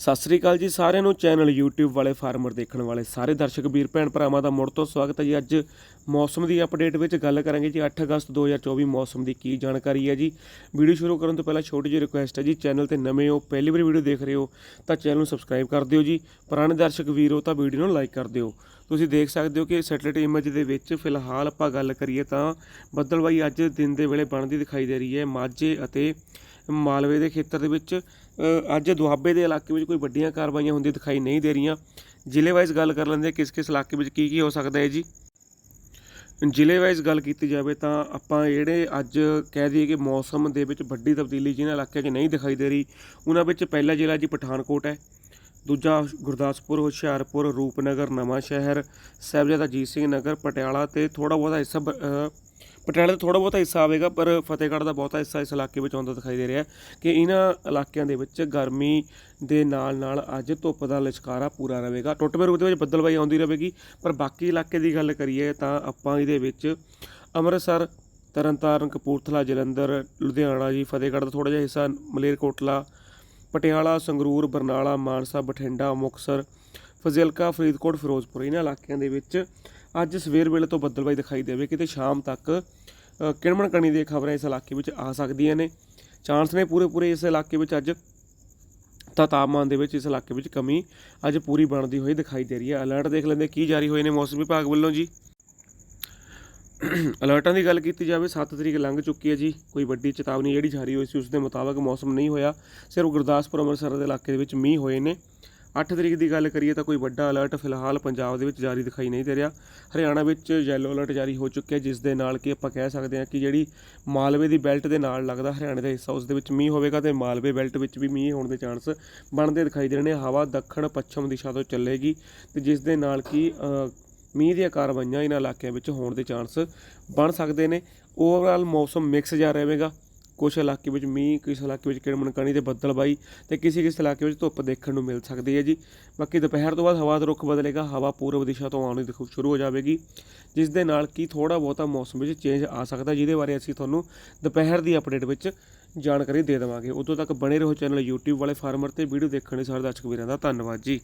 ਸਤਿ ਸ੍ਰੀ ਅਕਾਲ ਜੀ ਸਾਰਿਆਂ ਨੂੰ। ਚੈਨਲ YouTube ਵਾਲੇ ਫਾਰਮਰ ਦੇਖਣ ਵਾਲੇ ਸਾਰੇ ਦਰਸ਼ਕ ਵੀਰ, ਭੈਣ ਭਰਾਵਾਂ ਦਾ ਮੁੜ ਤੋਂ ਸਵਾਗਤ ਹੈ ਜੀ। ਅੱਜ ਮੌਸਮ ਦੀ ਅਪਡੇਟ ਵਿੱਚ ਗੱਲ ਕਰਾਂਗੇ ਜੀ। 8 ਅਗਸਤ 2024 ਮੌਸਮ ਦੀ ਕੀ ਜਾਣਕਾਰੀ ਹੈ ਜੀ। ਵੀਡੀਓ ਸ਼ੁਰੂ ਕਰਨ ਤੋਂ ਪਹਿਲਾਂ ਛੋਟੀ ਜਿਹੀ ਰਿਕੁਐਸਟ ਹੈ ਜੀ। ਚੈਨਲ ਤੇ ਨਵੇਂ ਹੋ, ਪਹਿਲੀ ਵਾਰ ਵੀਡੀਓ ਦੇਖ ਰਹੇ ਹੋ, ਤਾਂ ਚੈਨਲ ਨੂੰ ਸਬਸਕ੍ਰਾਈਬ ਕਰ ਦਿਓ ਜੀ। ਪੁਰਾਣੇ ਦਰਸ਼ਕ ਵੀਰ ਹੋ ਤਾਂ ਵੀਡੀਓ ਨੂੰ ਲਾਈਕ ਕਰ ਦਿਓ। ਤੁਸੀਂ ਦੇਖ ਸਕਦੇ ਹੋ ਕਿ ਸੈਟਲਾਈਟ ਇਮੇਜ ਦੇ ਵਿੱਚ ਫਿਲਹਾਲ ਆਪਾਂ ਗੱਲ ਕਰੀਏ ਤਾਂ ਬੱਦਲਬਾਈ ਅੱਜ ਦਿਨ ਦੇ ਵੇਲੇ ਬਣਦੀ ਦਿਖਾਈ ਦੇ ਰਹੀ ਹੈ। ਮਾਝੇ ਅਤੇ ਮਾਲਵੇ ਦੇ ਖੇਤਰ ਦੇ ਵਿੱਚ ਅੱਜ ਦੁਆਬੇ ਦੇ ਇਲਾਕੇ ਵਿੱਚ ਕੋਈ ਵੱਡੀਆਂ ਕਾਰਵਾਈਆਂ ਹੁੰਦੀਆਂ ਦਿਖਾਈ ਨਹੀਂ ਦੇ ਰਹੀਆਂ। ਜ਼ਿਲ੍ਹੇ ਵਾਈਜ਼ ਗੱਲ ਕਰ ਲੈਂਦੇ ਕਿਸ ਕਿਸ ਇਲਾਕੇ ਵਿੱਚ ਕੀ ਕੀ ਹੋ ਸਕਦਾ ਹੈ ਜੀ? ਜ਼ਿਲ੍ਹੇ ਵਾਈਜ਼ ਗੱਲ ਕੀਤੀ ਜਾਵੇ ਤਾਂ ਆਪਾਂ ਜਿਹੜੇ ਅੱਜ ਕਹਿ ਦਈਏ ਕਿ ਮੌਸਮ ਦੇ ਵਿੱਚ ਵੱਡੀ ਤਬਦੀਲੀ ਜਿਹਨਾਂ ਇਲਾਕਿਆਂ 'ਚ ਨਹੀਂ ਦਿਖਾਈ ਦੇ ਰਹੀ, ਉਹਨਾਂ ਵਿੱਚ ਪਹਿਲਾ ਜ਼ਿਲ੍ਹਾ ਜੀ ਪਠਾਨਕੋਟ ਹੈ। ਦੂਜਾ ਗੁਰਦਾਸਪੁਰ ਹੁਸ਼ਿਆਰਪੁਰ ਰੂਪਨਗਰ ਨਵਾਂ ਸ਼ਹਿਰ ਸਾਹਿਬਜ਼ਾਦਾ ਅਜੀਤ ਸਿੰਘ ਨਗਰ ਪਟਿਆਲਾ ਤੇ ਥੋੜਾ ਬਹੁਤਾ ਹਿੱਸਾ ਬ- ਅ, ਦਾ ਥੋੜਾ ਬਹੁਤਾ ਹਿੱਸਾ ਆਵੇਗਾ ਪਰ ਫਤਿਹਗੜ੍ਹ ਦਾ ਬਹੁਤਾ ਹਿੱਸਾ ਇਸ ਇਲਾਕੇ ਵਿੱਚ ਆਉਂਦਾ ਦਿਖਾਈ ਦੇ ਰਿਹਾ ਕਿ ਇਹਨਾਂ ਇਲਾਕਿਆਂ ਦੇ ਵਿੱਚ ਗਰਮੀ ਦੇ ਨਾਲ ਨਾਲ ਅੱਜ ਧੁੱਪ ਦਾ ਲਚਕਾਰਾ ਪੂਰਾ ਰਹੇਗਾ। ਟੁੱਟਵੇਂ ਰੂਪ ਦੇ ਵਿੱਚ ਬੱਦਲਬਾਈ ਆਉਂਦੀ ਰਹੇਗੀ ਪਰ ਬਾਕੀ ਇਲਾਕੇ ਦੀ ਗੱਲ ਕਰੀਏ ਤਾਂ ਆਪਾਂ ਇਹਦੇ ਵਿੱਚ ਅੰਮ੍ਰਿਤਸਰ ਤਰਨਤਾਰਨ ਕਪੂਰਥਲਾ ਜਲੰਧਰ ਲੁਧਿਆਣਾ ਜੀ ਫਤਿਹਗੜ੍ਹ ਦਾ ਥੋੜਾ ਜਿਹਾ ਹਿੱਸਾ ਮਲੇਰਕੋਟਲਾ ਪਟਿਆਲਾ, ਸੰਗਰੂਰ, ਬਰਨਾਲਾ, ਮਾਨਸਾ, ਬਠਿੰਡਾ, ਮੁਕਤਸਰ, ਫਜ਼ਿਲਕਾ, ਫਰੀਦਕੋਟ, ਫਿਰੋਜ਼ਪੁਰ, ਇਹਨਾਂ ਇਲਾਕਿਆਂ ਦੇ ਵਿੱਚ ਅੱਜ ਸਵੇਰ ਵੇਲੇ ਤੋਂ ਬੱਦਲਬਾਈ ਦਿਖਾਈ ਦੇਵੇ ਕਿਤੇ ਸ਼ਾਮ ਤੱਕ ਕਿਣਮਣ ਕਣੀ ਦੀਆਂ ਖਬਰਾਂ ਇਸ ਇਲਾਕੇ ਵਿੱਚ ਆ ਸਕਦੀਆਂ ਨੇ। ਚਾਂਸ ਨੇ ਪੂਰੇ ਪੂਰੇ ਇਸ ਇਲਾਕੇ ਵਿੱਚ ਅੱਜ ਤਾਂ ਤਾਪਮਾਨ ਦੇ ਵਿੱਚ ਇਸ ਇਲਾਕੇ ਵਿੱਚ ਕਮੀ ਅੱਜ ਪੂਰੀ ਬਣਦੀ ਹੋਈ ਦਿਖਾਈ ਦੇ ਰਹੀ ਹੈ। ਅਲਰਟ ਦੇਖ ਲੈਂਦੇ ਕੀ ਜਾਰੀ ਹੋਏ ਨੇ ਮੌਸਮ ਵਿਭਾਗ ਵੱਲੋਂ ਜੀ। ਅਲਰਟਾਂ ਦੀ ਗੱਲ ਕੀਤੀ ਜਾਵੇ 7 ਤਰੀਕ ਲੰਘ ਚੁੱਕੀ ਹੈ ਜੀ। ਕੋਈ ਵੱਡੀ ਚੇਤਾਵਨੀ ਜਿਹੜੀ ਜਾਰੀ ਹੋਈ ਸੀ ਉਸ ਦੇ ਮੁਤਾਬਕ ਮੌਸਮ ਨਹੀਂ ਹੋਇਆ। ਸਿਰਫ ਗੁਰਦਾਸਪੁਰ, ਅੰਮ੍ਰਿਤਸਰ ਦੇ ਇਲਾਕੇ ਦੇ ਵਿੱਚ ਮੀਂਹ ਹੋਏ ਨੇ। 8 ਤਰੀਕ ਦੀ ਗੱਲ ਕਰੀਏ ਤਾਂ ਕੋਈ ਵੱਡਾ ਅਲਰਟ ਫਿਲਹਾਲ ਪੰਜਾਬ ਦੇ ਵਿੱਚ ਜਾਰੀ ਦਿਖਾਈ ਨਹੀਂ ਦੇ ਰਿਹਾ। ਹਰਿਆਣਾ ਵਿੱਚ ਯੈਲੋ ਅਲਰਟ ਜਾਰੀ ਹੋ ਚੁੱਕਿਆ, ਜਿਸ ਦੇ ਨਾਲ ਕਿ ਆਪਾਂ ਕਹਿ ਸਕਦੇ ਹਾਂ ਕਿ ਜਿਹੜੀ ਮਾਲਵੇ ਦੀ ਬੈਲਟ ਦੇ ਨਾਲ ਲੱਗਦਾ ਹਰਿਆਣੇ ਦਾ ਹਿੱਸਾ ਉਸ ਦੇ ਵਿੱਚ ਮੀਂਹ ਹੋਵੇਗਾ ਤੇ ਮਾਲਵੇ ਬੈਲਟ ਵਿੱਚ ਵੀ ਮੀਂਹ ਹੋਣ ਦੇ ਚਾਂਸ ਬਣਦੇ ਦਿਖਾਈ ਦੇ ਰਹੇ ਨੇ। ਹਵਾ ਦੱਖਣ ਪੱਛਮ ਦਿਸ਼ਾ ਤੋਂ ਚੱਲੇਗੀ ਤੇ ਜਿਸ ਦੇ ਨਾਲ ਕਿ ਮੀਂਹ ਦੀਆਂ ਕਾਰਵਾਈਆਂ ਇਹਨਾਂ ਇਲਾਕਿਆਂ ਵਿੱਚ ਹੋਣ ਦੇ ਚਾਂਸ ਬਣ ਸਕਦੇ ਨੇ। ਓਵਰਆਲ ਮੌਸਮ ਮਿਕਸ ਜਾ ਰਹੇਗਾ ਕੁਝ ਇਲਾਕੇ ਵਿੱਚ ਮੀਂਹ ਕੁਝ ਇਲਾਕੇ ਵਿੱਚ ਕਿਰਮਣ ਕਣੀ ਤੇ ਬੱਦਲਬਾਈ ਤੇ ਕਿਸੇ ਕਿਸੇ ਇਲਾਕੇ ਵਿੱਚ ਧੁੱਪ ਦੇਖਣ ਨੂੰ ਮਿਲ ਸਕਦੀ ਹੈ ਜੀ। ਬਾਕੀ ਦੁਪਹਿਰ ਤੋਂ ਬਾਅਦ ਹਵਾ ਦਾ ਰੁਖ ਬਦਲੇਗਾ। ਹਵਾ ਪੂਰਬ ਦਿਸ਼ਾ ਤੋਂ ਆਉਣੀ ਦਿਖੂ ਸ਼ੁਰੂ ਹੋ ਜਾਵੇਗੀ। ਜਿਸ ਦੇ ਨਾਲ ਕੀ ਥੋੜਾ ਬਹੁਤਾ ਮੌਸਮ ਵਿੱਚ ਚੇਂਜ ਆ ਸਕਦਾ, ਜਿਹਦੇ ਬਾਰੇ ਅਸੀਂ ਤੁਹਾਨੂੰ ਦੁਪਹਿਰ ਦੀ ਅਪਡੇਟ ਵਿੱਚ ਜਾਣਕਾਰੀ ਦੇ ਦੇਵਾਂਗੇ। ਉਦੋਂ ਤੱਕ ਬਣੇ ਰਹੋ ਚੈਨਲ YouTube ਵਾਲੇ ਫਾਰਮਰ ਤੇ ਵੀਡੀਓ ਦੇਖਣ ਲਈ ਸਾਰੇ ਦਰਸ਼ਕ ਵੀਰਾਂ ਦਾ ਧੰਨਵਾਦ ਜੀ।